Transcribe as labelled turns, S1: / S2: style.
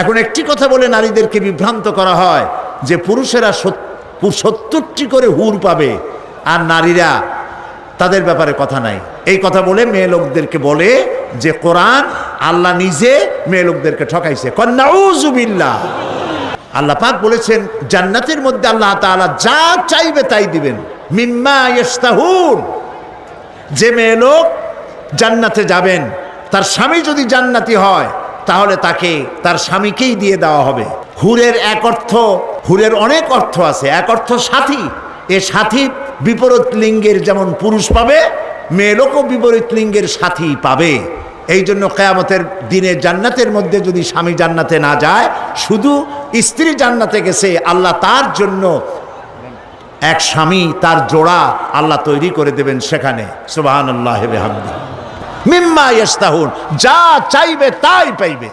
S1: এখন একটি কথা বলে নারীদেরকে বিভ্রান্ত করা হয় যে পুরুষেরা সত্তরটি করে হুর পাবে, আর নারীরা তাদের ব্যাপারে কথা নাই। এই কথা বলে মেয়ে লোকদেরকে বলে যে কোরআন আল্লাহ নিজে মেয়ে লোকদেরকে ঠকাইছে। কন্যাউজুবিল্লাহ আল্লাহ পাক বলেছেন, জান্নাতের মধ্যে আল্লাহ তাআলা যা চাইবে তাই দিবেন। মিম্মা ইস্তাহুন যে মেয়ে লোক জান্নাতে যাবেন, তার স্বামী যদি জান্নাতি হয় তাহলে তাকে তার স্বামীকেই দিয়ে দেওয়া হবে। হুরের এক অর্থ, হুরের অনেক অর্থ আছে। এক অর্থ সাথী। এ সাথী বিপরীত লিঙ্গের যেমন পুরুষ পাবে, মেয়ে লোকও বিপরীত লিঙ্গের সাথী পাবে। এই জন্য কেয়ামতের দিনে জান্নাতের মধ্যে যদি স্বামী জান্নাতে না যায়, শুধু স্ত্রী জান্নাতে গেছে, আল্লাহ তার জন্য এক স্বামী, তার জোড়া আল্লাহ তৈরি করে দেবেন সেখানে। সুবাহ আল্লাহ মিম্মা ইস্তাহুন যা চাইবে তাই পাইবে